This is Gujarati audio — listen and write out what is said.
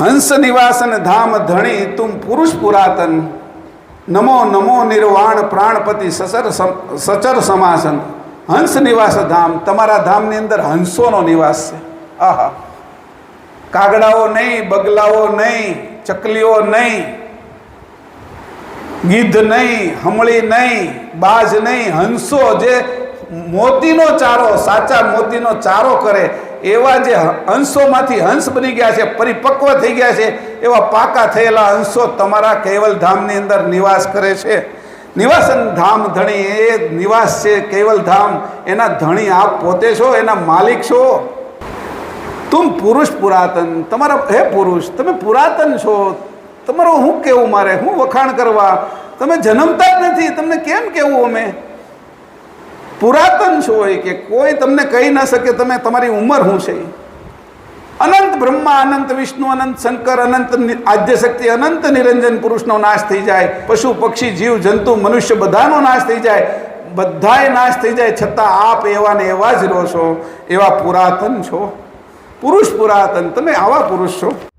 હંસ નિવાસન ધામ ધણી તુમ પુરુષ પુરાતન. નમો નમો નિર્વાણ પ્રાણપતિ સમ- સચર સમાસન. હંસ નિવાસ ધામ, તમારા ધામની અંદર હંસોનો નિવાસ છે. આહા. કાગડાઓ નહીં, બગલાઓ નહીં, ચકલીઓ નહીં, ગીધ નહીં, હમળી નહીં, બાજ નહીં, હંસો જે મોતીનો ચારો, સાચા મોતીનો ચારો કરે એવા જે હંસોમાંથી હંસ બની ગયા છે, પરિપક્વ થઈ ગયા છે, એવા પાકા થયેલા હંસો તમારા કેવલ ધામની અંદર નિવાસ કરે છે. નિવાસન ધામ ધણી એ નિવાસ છે કેવલધામ એના ધણી આપ પોતે છો, એના માલિક છો. તું પુરુષ પુરાતન. તમારા હે પુરુષ, તમે પુરાતન છો. તમારો હું કેવું મારે? હું વખાણ કરવા? તમે જન્મતા જ નથી. તમને કેમ કેવું અમે? પુરાતન છો એ કે કોઈ તમને કહી ન શકે તમે તમારી ઉંમર શું છે? અનંત બ્રહ્મા, અનંત વિષ્ણુ, અનંત શંકર, અનંત આદ્યશક્તિ, અનંત નિરંજન પુરુષનો નાશ થઈ જાય, પશુ, પક્ષી, જીવ, જંતુ, મનુષ્ય બધાનો નાશ થઈ જાય, બધાય નાશ થઈ જાય છતાં આપ એવા ને એવા જ રહો છો, એવા પુરાતન છો. પુરુષ પુરાતન, તમે આવા પુરુષ છો.